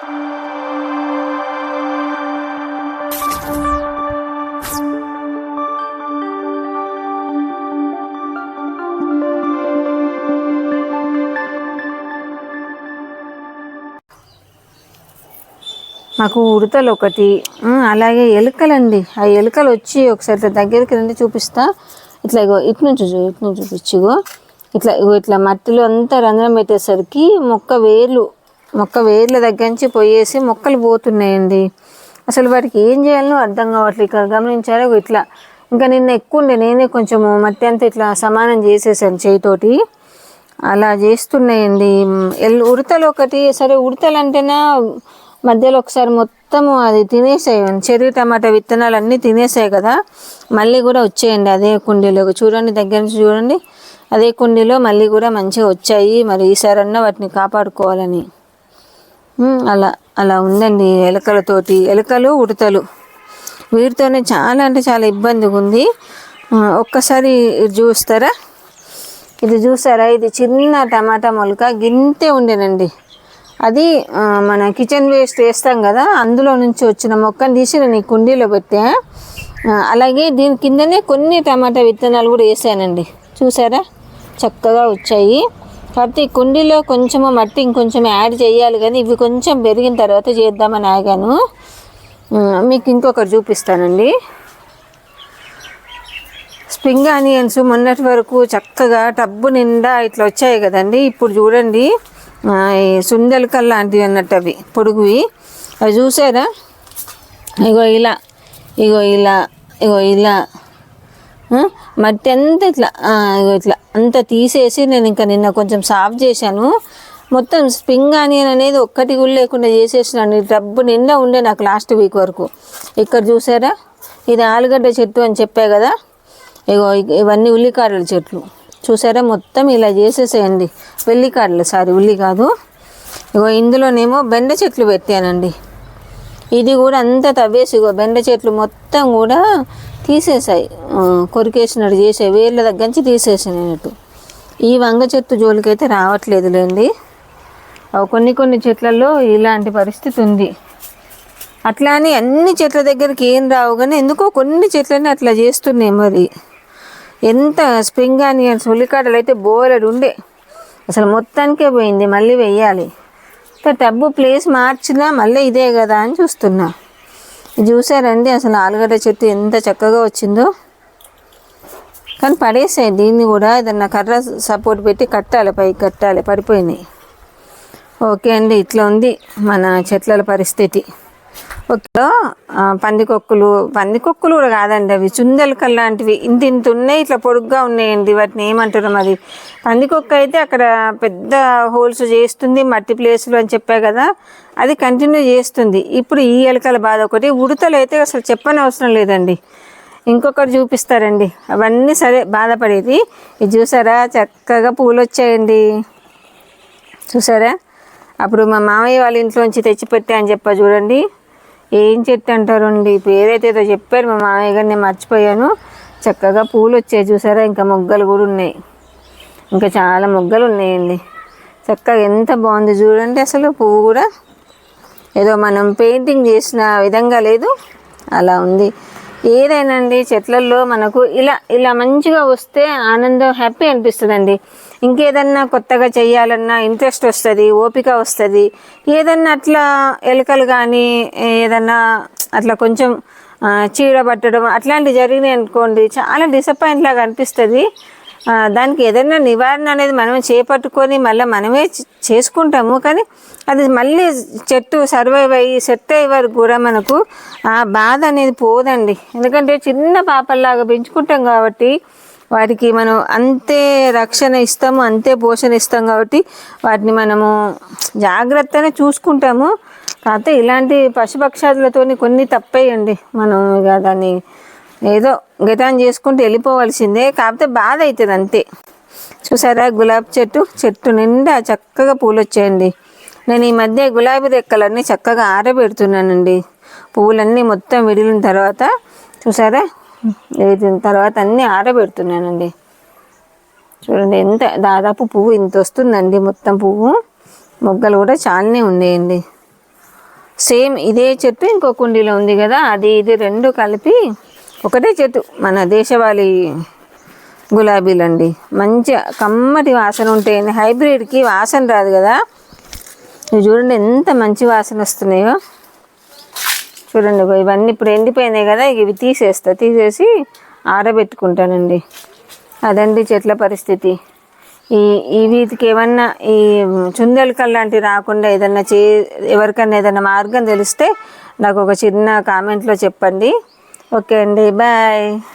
మాకు ఉడతలు ఒకటి అలాగే ఎలుకలండి. ఆ ఎలుకలు వచ్చి ఒకసారి ఇట్లా దగ్గరికి రండి చూపిస్తా. ఇట్లా ఇగో ఇటు నుంచి చూ ఇటు నుంచి చూపించు ఇగో. ఇట్లా ఇగో ఇట్లా మట్టిలో అంతా రంధ్రం పెట్టేసరికి మొక్క వేర్లు మొక్క వేర్ల దగ్గర నుంచి పోయేసి మొక్కలు పోతున్నాయండి. అసలు వాటికి ఏం చేయాలో అర్థం కావట్లేదు. ఇక్కడ గమనించారో? ఇట్లా. ఇంకా నిన్న ఎక్కువ ఉండే. నేనే కొంచెం మట్టి అంతా ఇట్లా సమానం చేసేసాను చేయితోటి. అలా చేస్తున్నాయండి. ఎల్ ఉడతలు ఒకటి సరే ఉడతలు అంటేనా మధ్యలో ఒకసారి మొత్తము అది తినేసాయి. చెర్రీ టమాటా విత్తనాలు అన్నీ తినేసాయి కదా. మళ్ళీ కూడా వచ్చేయండి అదే కుండీలో. చూడండి దగ్గర నుంచి చూడండి. అదే కుండీలో మళ్ళీ కూడా మంచిగా వచ్చాయి. మరి ఈసారన్నా వాటిని కాపాడుకోవాలని. అలా అలా ఉందండి ఎలుకలతోటి ఎలుకలు ఉడతలు. వీటితోనే చాలా అంటే చాలా ఇబ్బందిగా ఉంది ఒక్కసారి ఇది చూస్తారా? ఇది చూసారా ఇది చిన్న టమాటా మొలక గింతే ఉండేనండి. అది మన కిచెన్ వేస్ట్ వేస్తాం కదా అందులో నుంచి వచ్చిన మొక్కను తీసి నేను ఈ కుండీలో పెట్టా. అలాగే దీని కిందనే కొన్ని టమాటా విత్తనాలు కూడా వేసానండి. చూసారా? చక్కగా వచ్చాయి. కాకపోతే ఈ కుండీలో కొంచెము మట్టి ఇంకొంచెం యాడ్ చేయాలి కానీ ఇవి కొంచెం పెరిగిన తర్వాత చేద్దామని ఆగాను. మీకు ఇంకొకటి చూపిస్తానండి. స్ప్రింగ్ ఆనియన్స్ మొన్నటి వరకు చక్కగా టబ్బు నిండా ఇట్లా వచ్చాయి కదండి. ఇప్పుడు చూడండి. ఆ, లాంటివి అన్నట్టు అవి పొడుగువి. అవి చూసారా? ఇగో ఇలా ఇగో ఇలా ఇగో ఇలా. మట్టి అంతా ఇట్లా ఇగో ఇట్లా అంతా తీసేసి నేను ఇంకా నిన్న కొంచెం సాఫ్ చేశాను. మొత్తం స్ప్రింగ్ ఆనియన్ అనేది ఒక్కటి కూడా లేకుండా చేసేసినాను. డబ్బు నిండా ఉండే నాకు లాస్ట్ వీక్ వరకు. ఇక్కడ చూసారా? ఇది ఆలుగడ్డ చెట్టు అని చెప్పా కదా? ఇగో ఇవన్నీ ఉల్లికాడల చెట్లు. చూసారా? మొత్తం ఇలా చేసేసేయండి. వెల్లికాడలు సారీ ఉల్లి కాదు. ఇగో ఇందులోనేమో బెండ చెట్లు పెట్టానండి. ఇది కూడా అంతా తవ్వేసి ఇగో బెండ చెట్లు మొత్తం కూడా తీసేసాయి కొరికేసినట్టు చేసే వేర్ల దగ్గర నుంచి తీసేసినట్టు ఈ వంగ చెట్టు జోలికైతే రావట్లేదులేండి అవి కొన్ని కొన్ని చెట్లలో ఇలాంటి పరిస్థితి ఉంది. అట్లా అని అన్ని చెట్ల దగ్గరికి ఏం రావు కానీ ఎందుకో కొన్ని చెట్లని అట్లా చేస్తున్నాయి మరి. ఎంత స్ప్రింగ్ ఆనియన్స్ ఉల్లికాడలు అయితే బోలెడు ఉండే. అసలు మొత్తానికే పోయింది మళ్ళీ వెయ్యాలి. టబ్బు ప్లేస్ మార్చినా మళ్ళీ ఇదే కదా అని చూస్తున్నా. చూసారండి అసలు ఆలుగడ్డ చెట్టు ఎంత చక్కగా వచ్చిందో. కానీ పడేసాయి దీన్ని కూడా ఏదన్నా కర్ర సపోర్ట్ పెట్టి కట్టాలి పైకి కట్టాలి పడిపోయినాయి. ఓకే అండి ఇట్లా ఉంది మన చెట్ల పరిస్థితి. పందికొక్కులు పందికొక్కులు కూడా కాదండి అవి. చుందెలకల్ లాంటివి. ఇంత ఇంత ఉన్నాయి ఇట్లా పొడుగ్గా ఉన్నాయండి. వాటిని ఏమంటారు మరి పందికొక్క అయితే అక్కడ పెద్ద హోల్స్ చేస్తుంది మట్టి ప్లేసులు అని చెప్పా కదా. అది కంటిన్యూ చేస్తుంది. ఇప్పుడు ఈ ఎలకల బాధ ఒకటి. ఉడతలు అయితే అసలు చెప్పని అవసరం లేదండి. ఇంకొకటి చూపిస్తారండి. అవన్నీ సరే బాధపడేది. ఇది చూసారా? చక్కగా పూలు వచ్చాయండి చూసారా? అప్పుడు మా మామయ్య వాళ్ళ ఇంట్లోంచి తెచ్చిపెట్టా అని చెప్పా చూడండి. ఏం చెట్టు అంటారండి పేరైతే ఏదో చెప్పారు మా మామయ్య గారు నేను మర్చిపోయాను. చక్కగా పూలు వచ్చాయి చూసారా? ఇంకా మొగ్గలు కూడా ఉన్నాయి. ఇంకా చాలా మొగ్గలు ఉన్నాయండి. చక్కగా ఎంత బాగుంది చూడండి అసలు పువ్వు కూడా. ఏదో మనం పెయింటింగ్ చేసిన విధంగా లేదు. అలా ఉంది. ఏదైనా అండి చెట్లల్లో మనకు ఇలా ఇలా మంచిగా వస్తే ఆనందం హ్యాపీ అనిపిస్తుందండి. ఇంకేదన్నా కొత్తగా చేయాలన్నా ఇంట్రెస్ట్ వస్తుంది ఓపిక వస్తుంది. ఏదన్నా అట్లా ఎలుకలు కానీ ఏదన్నా అట్లా కొంచెం చీడబట్టడం చీడ పట్టడం అట్లాంటివి జరిగినాయి అనుకోండి చాలా డిసప్పాయింట్ లాగా అనిపిస్తుంది. దానికి ఏదైనా నివారణ అనేది మనం చేపట్టుకొని మళ్ళీ మనమే చేసుకుంటాము. కానీ అది మళ్ళీ చెట్టు సర్వైవ్ అయ్యి సెట్ అయ్యే వరకు కూడా మనకు ఆ బాధ అనేది పోదండి. ఎందుకంటే చిన్న పాపల్లాగా పెంచుకుంటాం కాబట్టి వాటికి మనం అంతే రక్షణ ఇస్తాము అంతే పోషణ ఇస్తాం కాబట్టి వాటిని మనము జాగ్రత్తగా చూసుకుంటాము. కాకపోతే ఇలాంటి పశుపక్షాదులతో కొన్ని తప్పేయండి. మనం ఇక దాన్ని ఏదో గతం చేసుకుంటూ వెళ్ళిపోవాల్సిందే. కాకపోతే బాధ అవుతుంది అంతే. చూసారా గులాబీ చెట్టు? చెట్టు నిండా చక్కగా పూలు వచ్చాయండి నేను ఈ మధ్య గులాబీ రెక్కలన్నీ చక్కగా ఆరబెడుతున్నానండి. పువ్వులన్నీ మొత్తం విడిలిన తర్వాత చూసారా? వేసిన తర్వాత అన్నీ ఆరబెడుతున్నానండి. చూడండి ఎంత దాదాపు పువ్వు ఇంత వస్తుందండి మొత్తం పువ్వు. మొగ్గలు కూడా చాలానే ఉన్నాయండి. సేమ్ ఇదే చెట్టు ఇంకో కుండీలో ఉంది కదా అది ఇది రెండు కలిపి ఒకటే చెట్టు. మన దేశవాళీ గులాబీలండి. మంచి కమ్మటి వాసన ఉంటాయండి హైబ్రిడ్కి వాసన రాదు కదా? ఇవి చూడండి ఎంత మంచి వాసన వస్తున్నాయో. చూడండి ఇవన్నీ ఇప్పుడు ఎండిపోయినాయి కదా ఇవి తీసేస్తా. తీసేసి ఆరబెట్టుకుంటానండి. అదండి చెట్ల పరిస్థితి. ఈ ఈ వీటికి ఏమన్నా ఈ చుందెలకల్ లాంటివి రాకుండా ఏదన్నా చే ఎవరికన్నా ఏదన్నా మార్గం తెలిస్తే నాకు ఒక చిన్న కామెంట్లో చెప్పండి. ఓకే అండి బాయ్.